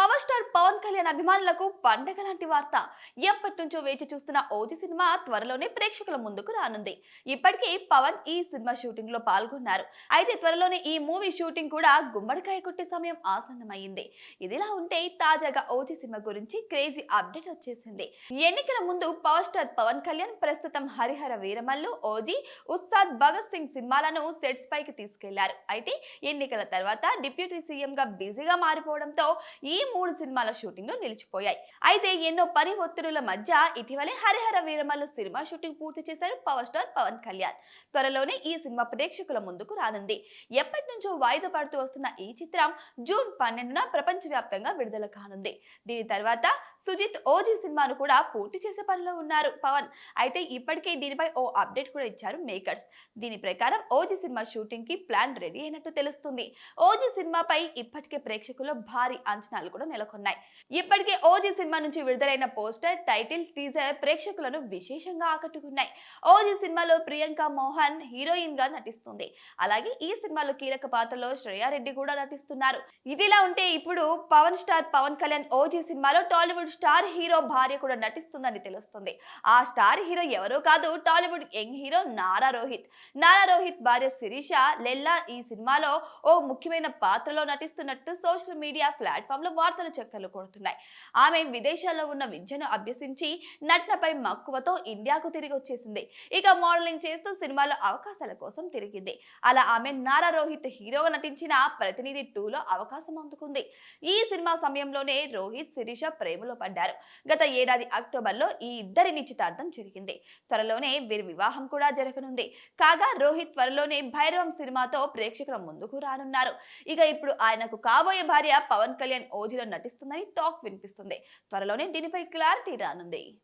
Power star Pawan Kalyan అభిమానులకు పండగ లాంటి వార్త. ఎప్పటి నుంచో వేచి చూస్తున్న ఓజీ సినిమా త్వరలోనే ప్రేక్షకుల ముందుకు రానుంది. ఇప్పటికే పవన్ ఈ సినిమా షూటింగ్లో పాల్గొన్నారు. అయితే త్వరలోనే ఈ మూవీ షూటింగ్ కూడా గుమ్మడికాయ కొట్టే సమయం ఆసన్నమైంది. ఇదిలా ఉంటే తాజాగా ఓజీ సినిమా గురించి క్రేజీ అప్డేట్ వచ్చేసింది. ఎన్నికల ముందు పవర్ స్టార్ పవన్ కళ్యాణ్ ప్రస్తుతం హరిహర వీరమల్లు ఓజీ ఉస్తాద్ భగత్ సింగ్ సినిమాలను సెట్స్ పైకి తీసుకెళ్ళారు. అయితే ఎన్నికల తర్వాత డిప్యూటీ సీఎం గా బిజీగా మారిపోవడంతో ఈ మూడు సినిమాల షూటింగ్లు నిలిచిపోయాయి. అయితే ఎన్నో పని ఒత్తిడుల మధ్య ఇటీవలే హరిహర వీరమల్లు సినిమా షూటింగ్ పూర్తి చేశారు పవర్ స్టార్ పవన్ కళ్యాణ్. త్వరలోనే ఈ సినిమా ప్రేక్షకుల ముందుకు రానుంది. ఎప్పటి నుంచో వాయిదా పడుతూ వస్తున్న ఈ చిత్రం జూన్ పన్నెండున ప్రపంచవ్యాప్తంగా విడుదల కానుంది. దీని తర్వాత సుజిత్ ఓజీ సినిమాను కూడా పూర్తి చేసే పనిలో ఉన్నారు పవన్. అయితే ఇప్పటికే దీనిపై ఓ అప్డేట్ కూడా ఇచ్చారు మేకర్స్. దీని ప్రకారం ఓజీ సినిమా షూటింగ్కి ప్లాన్ రెడీ అయినట్టు తెలుస్తుంది. ఓజీ సినిమాపై ఇప్పటికే ప్రేక్షకుల్లో భారీ అంచనాలు కూడా నెలకొన్నాయి. ఇప్పటికే ఓజీ సినిమా నుంచి విడుదలైన పోస్టర్ టైటిల్ టీజర్ ప్రేక్షకులను విశేషంగా ఆకట్టుకున్నాయి. ఓజీ సినిమాలో ప్రియాంక మోహన్ హీరోయిన్గా నటిస్తుంది. అలాగే ఈ సినిమాలో కీలక పాత్రలో శ్రేయారెడ్డి కూడా నటిస్తున్నారు. ఇదిలా ఉంటే ఇప్పుడు పవన్ స్టార్ పవన్ కళ్యాణ్ ఓజీ సినిమాలో టాలీవుడ్ స్టార్ హీరో భార్య కూడా నటిస్తుందని తెలుస్తుంది. ఆ స్టార్ హీరో ఎవరో కాదు Tollywood young hero Nara Rohit. Nara Rohit భార్య శిరీష లెల్లా ఈ సినిమాలో ఓ ముఖ్యమైన పాత్రలో నటిస్తున్నట్టు సోషల్ మీడియా ప్లాట్ఫామ్లో వార్తలు చక్కర్లు కొడుతున్నాయి. ఆమె విదేశాల్లో ఉన్న విద్యను అభ్యసించి నటనపై మక్కువతో ఇండియాకు తిరిగి వచ్చేసింది. ఇక మోడలింగ్ చేస్తూ సినిమాలో అవకాశాల కోసం తిరిగింది. అలా ఆమె నారా రోహిత్ హీరోగా నటించిన ప్రతినిధి టూలో అవకాశం అందుకుంది. ఈ సినిమా సమయంలోనే రోహిత్ శిరీష ప్రేమలో పడ్డారు. గత ఏడాది అక్టోబర్లో ఈ ఇద్దరి నిశ్చితార్థం జరిగింది. త్వరలోనే వీరి వివాహం కూడా జరగనుంది. కాగా రోహిత్ త్వరలోనే భైరవం సినిమాతో ప్రేక్షకుల ముందుకు రానున్నారు. ఇక ఇప్పుడు ఆయనకు కాబోయే భార్య పవన్ కళ్యాణ్ ఓజీలో నటిస్తుందని టాక్ వినిపిస్తుంది. త్వరలోనే దీనిపై క్లారిటీ రానుంది.